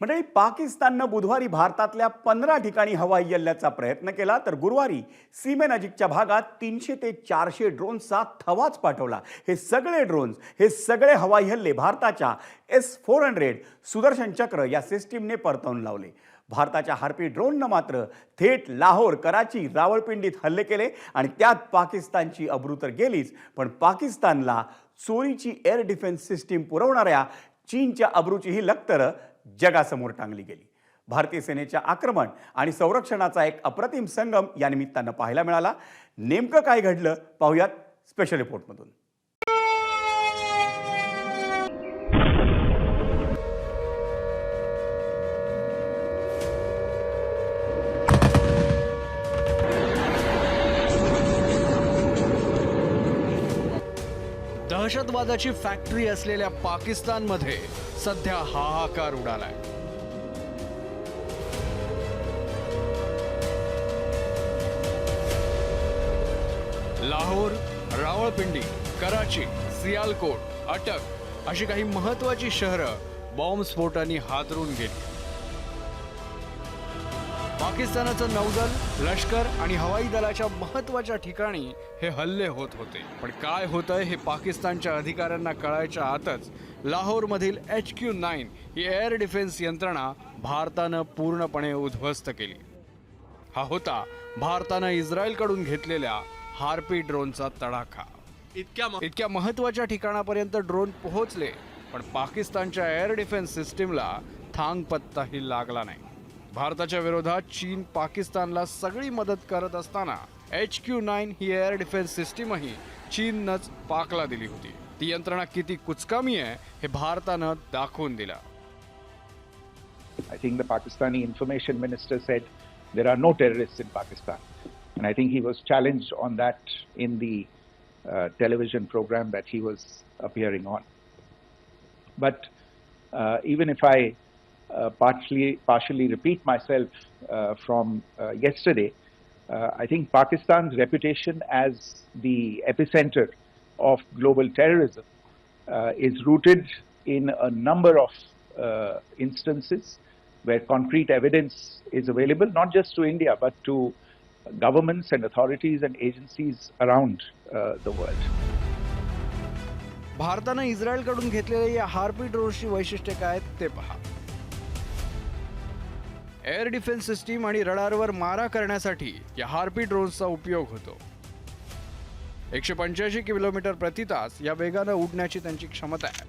म्हणजे पाकिस्ताननं बुधवारी भारतातल्या पंधरा ठिकाणी हवाई हल्ल्याचा प्रयत्न केला तर गुरुवारी सीमेनजीकच्या भागात तीनशे ते चारशे ड्रोन्सचा थवाच पाठवला. हे सगळे ड्रोन्स हे सगळे हवाई हल्ले भारताच्या एस फोर हंड्रेड सुदर्शन चक्र या सिस्टीमने परतवून लावले. भारताच्या हार्पी ड्रोननं मात्र थेट लाहोर कराची रावळपिंडीत हल्ले केले आणि त्यात पाकिस्तानची अब्रू तर गेलीच पण पाकिस्तानला चोरीची एअर डिफेन्स सिस्टीम पुरवणाऱ्या चीनच्या अब्रूचीही लक्तर जगासमोर टांगली गेली. भारतीय सेनेच्या आक्रमण आणि संरक्षणाचा एक अप्रतिम संगम या निमित्तानं पाहायला मिळाला. नेमकं काय घडलं पाहूयात स्पेशल रिपोर्टमधून दहशतवादाची फॅक्टरी असलेल्या पाकिस्तानमध्ये सध्या हाहाकार उडालाय. लाहोर रावळपिंडी कराची सियालकोट अटक अशी काही महत्वाची शहरं बॉम्बस्फोटांनी हादरून गेली. पाकिस्तानाचं नौदल लष्कर आणि हवाई दलाच्या महत्त्वाच्या ठिकाणी हे हल्ले होत होते. पण काय होतंय हे पाकिस्तानच्या अधिकाऱ्यांना कळायच्या आतच लाहोरमधील एच क्यू नाईन ही एअर डिफेन्स यंत्रणा भारतानं पूर्णपणे उद्ध्वस्त केली. हा होता भारतानं इस्रायलकडून घेतलेल्या हार्पी ड्रोनचा तडाखा. इतक्या इतक्या महत्त्वाच्या ठिकाणापर्यंत ड्रोन पोहोचले पण पाकिस्तानच्या एअर डिफेन्स सिस्टीमला थांग पत्ताही लागला नाही. भारताच्या विरोधात चीन पाकिस्तानला सगळी मदत करत असताना एच क्यू नाईन ही एअर डिफेन्स सिस्टीमही चीननंच पाकला दिली होती ती यंत्रणा किती कुचकामी आहे हे भारतानं दाखवून दिलं I think the Pakistani information minister said there are no terrorists in Pakistan. And I think he was challenged on that in the uh, television program that he was appearing on. But uh, even if I partially, partially repeat myself uh, from uh, yesterday, uh, I think Pakistan's reputation as the epicenter of global terrorism uh, is rooted in a number of uh, instances where concrete evidence is available, not just to India, but to governments and authorities and agencies around uh, the world. भारतानं इस्रायलकडून घेतलेल्या या harpy ड्रोनची वैशिष्ट्ये काय आहेत ते पहा air defence system आणि रडारवर मारा करण्यासाठी या हार्पी ड्रोन्सचा उपयोग होतो. एकशे पंच्याऐंशी किलोमीटर प्रति तास या वेगानं उडण्याची त्यांची क्षमता आहे.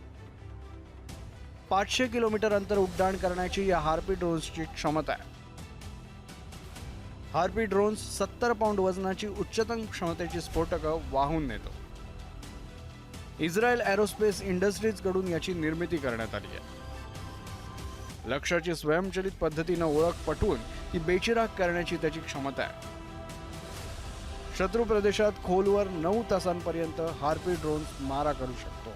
पाचशे किलोमीटर अंतर उड्डाण करण्याची या हार्पी ड्रोन्सची क्षमता आहे. हार्पी ड्रोन्स सत्तर पाऊंड वजनाची उच्चतम क्षमतेची स्फोटकं वाहून नेतो. इस्रायल एरोस्पेस इंडस्ट्रीजकडून याची निर्मिती करण्यात आली आहे. लक्ष्याची स्वयंचलित पद्धतीनं ओळख पटवून ती बेचिराग करण्याची त्याची क्षमता आहे. शत्रू प्रदेशात खोलवर नऊ तासांपर्यंत हार्पी ड्रोन्स मारा करू शकतो.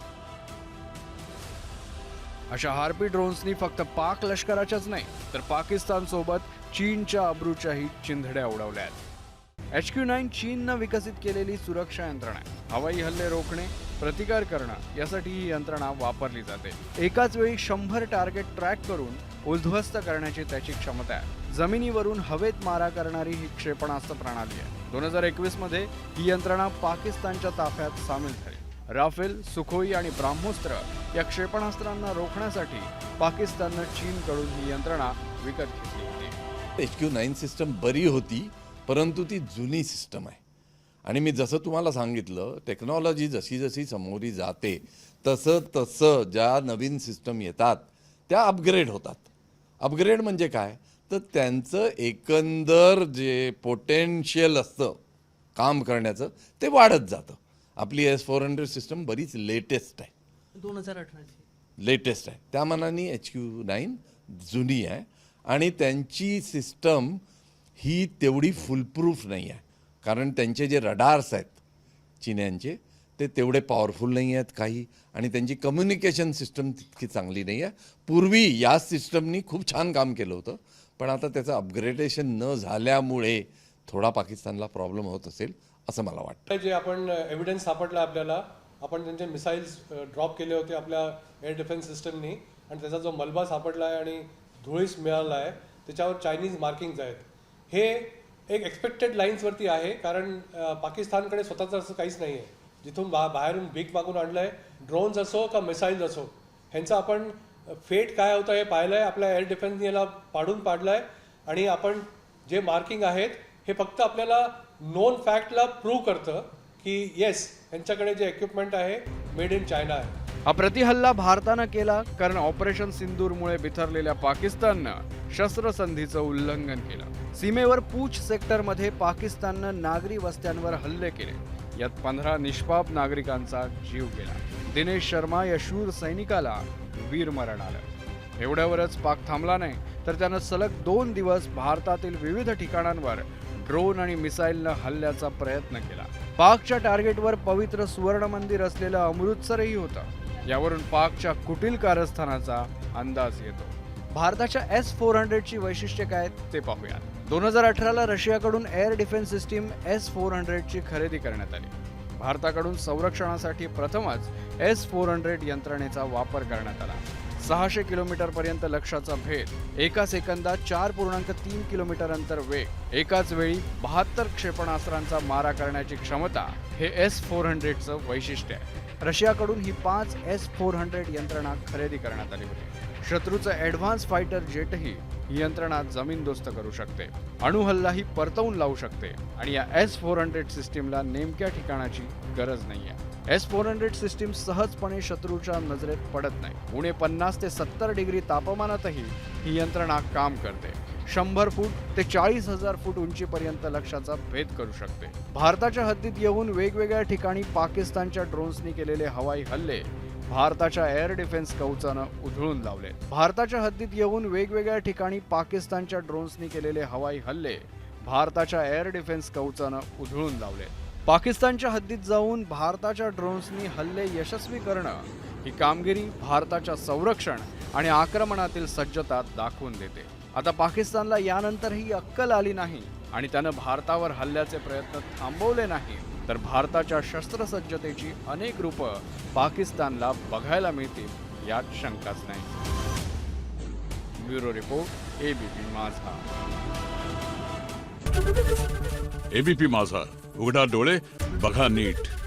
अशा हार्पी ड्रोन्सनी फक्त पाक लष्कराच्याच नाही तर पाकिस्तान सोबत चीनच्या अब्रूच्याही चिंधड्या उडवल्या आहेत. एच क्यू नाईन चीननं विकसित केलेली सुरक्षा यंत्रणा हवाई हल्ले रोखणे प्रतिकार करणं यासाठी ही यंत्रणा वापरली जाते. एकाच वेळी शंभर टार्गेट ट्रॅक करून उद्ध्वस्त करण्याची त्याची क्षमता आहे. जमिनीवरून हवेत मारा करणारी ही क्षेपणास्त्र प्रणाली आहे. दोन हजार एकवीसमध्ये ही यंत्रणा पाकिस्तानच्या ताफ्यात सामील झाली. राफेल सुखोई आणि ब्राह्मोस्त्र या क्षेपणास्त्रांना रोखण्यासाठी पाकिस्ताननं चीनकडून ही यंत्रणा विकत घेतली होती. एच क्यू नाईन सिस्टम बरी होती परंतु ती जुनी सिस्टम आहे. आणि मी जसं तुम्हाला सांगितलं टेक्नॉलॉजी जशी जशी समोरी जाते तसं तसं ज्या नवीन सिस्टम येतात त्या अपग्रेड होतात. अपग्रेड म्हणजे काय? तर त्यांचं एकंदर जे पोटेन्शियल असतं काम करण्याचं ते वाढत जातं. आपली एस फोर हंड्रेड सिस्टम बरीच लेटेस्ट आहे. दोन हजार अठराची. लेटेस्ट आहे. त्या मानाने एच क्यू नाईन जुनी आहे. आणि त्यांची सिस्टम ही तेवढी फुलप्रूफ नाही आहे. कारण त्यांचे जे रडार्स आहेत चिन्यांचे ते तेवढे पॉवरफुल नाही आहेत काही. आणि त्यांची कम्युनिकेशन सिस्टम तितकी चांगली नाही आहे. पूर्वी या सिस्टमनी खूप छान काम केलं होतं. पण आता त्याचं अपग्रेडेशन न झाल्यामुळे थोडा पाकिस्तानला प्रॉब्लेम होत असेल असं मला वाटतं. जे आपण एव्हिडन्स सापडला आपल्याला आपण त्यांचे मिसाईल्स ड्रॉप केले होते आपल्या एअर डिफेन्स सिस्टमनी आणि त्याचा जो मलबा सापडला आहे आणि धुळीस मिळाला आहे त्याच्यावर चायनीज मार्किंग्ज आहेत. हे एक एक्सपेक्टेड लाईन्सवरती आहे कारण पाकिस्तानकडे स्वतःचं असं काहीच नाही आहे जिथून बा बाहेरून भीक मागून आणलं आहे ड्रोन्स असो का मिसाईल्स असो ह्यांचा आपण फेट काय होतं हे पाहिलं आहे आपल्या एअर डिफेन्सने याला पाडून पाडलं आहे आणि आपण जे मार्किंग आहेत हे फक्त आपल्याला नोन फॅक्टला प्रूव्ह करतं की येस यांच्याकडे जे इक्विपमेंट आहे मेड इन चायना आहे. हा प्रतिहल्ला भारतानं केला कारण ऑपरेशन सिंदूरमुळे बिथरलेल्या पाकिस्ताननं शस्त्रसंधीचं उल्लंघन केलं. सीमेवर पूछ सेक्टरमध्ये पाकिस्ताननं नागरी वस्त्यांवर हल्ले केले. यात पंधरा निष्पाप नागरिकांचा जीव गेला. दिनेश शर्मा या शूर सैनिकाला वीरमरण आलं एवढ्यावरच पाक थांबला नाही तर त्यानं सलग दोन दिवस भारतातील विविध ठिकाणांवर ड्रोन आणि मिसाईलनं हल्ल्याचा प्रयत्न केला. पाकच्या टार्गेटवर पवित्र सुवर्ण मंदिर असलेलं अमृतसरही होतं. यावरून पाकच्या कुटील कारस्थानाचा अंदाज येतो. भारताच्या एस फोर हंड्रेडची वैशिष्ट्ये काय आहेत ते पाहूया दोन हजार अठराला रशियाकडून air defence system S four हंड्रेडची खरेदी करण्यात आली. भारताकडून संरक्षणासाठी प्रथमच एस फोर हंड्रेड यंत्रणेचा वापर करण्यात आला. सहाशे किलोमीटर पर्यंत लक्ष्याचा भेद. एका सेकंदात चार पूर्णांक तीन किलोमीटर अंतर वेग. एकाच वेळी बहात्तर क्षेपणास्त्रांचा मारा करण्याची क्षमता हे एस फोर हंड्रेडचं वैशिष्ट्य आहे. रशियाकडून ही पाच एस फोर हंड्रेड यंत्रणा खरेदी करण्यात आली होती. शत्रूचं ॲडव्हान्स फायटर जेटही ही यंत्रणा जमीनदोस्त करू शकते. अणुहल्लाही परतवून लावू शकते. आणि या एस फोर हंड्रेड सिस्टीमला नेमक्या ठिकाणाची गरज नाही आहे एस फोर हंड्रेड सिस्टीम सहजपणे शत्रूच्या नजरेत पडत नाही. उणे पन्नास ते सत्तर डिग्री तापमानातही ही यंत्रणा काम करते. शंभर फूट ते चाळीस हजार फूट उंचीपर्यंत लक्ष्याचा भेद करू शकते. भारताच्या हद्दीत येऊन वेगवेगळ्या ठिकाणी पाकिस्तानच्या ड्रोन्सनी केलेले हवाई हल्ले भारताच्या एअर डिफेन्स कवचानं उधळून लावले. भारताच्या हद्दीत येऊन वेगवेगळ्या ठिकाणी पाकिस्तानच्या ड्रोन्सनी केलेले हवाई हल्ले भारताच्या एअर डिफेन्स कवचानं उधळून लावले. पाकिस्तानच्या हद्दीत जाऊन भारताच्या ड्रोन्सनी हल्ले यशस्वी करणं ही कामगिरी भारताच्या संरक्षण आणि आक्रमणातील सज्जता दाखवून देते. आता पाकिस्तानला यानंतरही अक्कल आली नाही आणि त्यानं भारतावर हल्ल्याचे प्रयत्न थांबवले नाही तर भारताच्या शस्त्रसज्जतेची अनेक रूपं पाकिस्तानला बघायला मिळतील यात शंकाच नाही. Bureau report ABP Majha. ABP Majha. उघडा डोळे बघा नीट.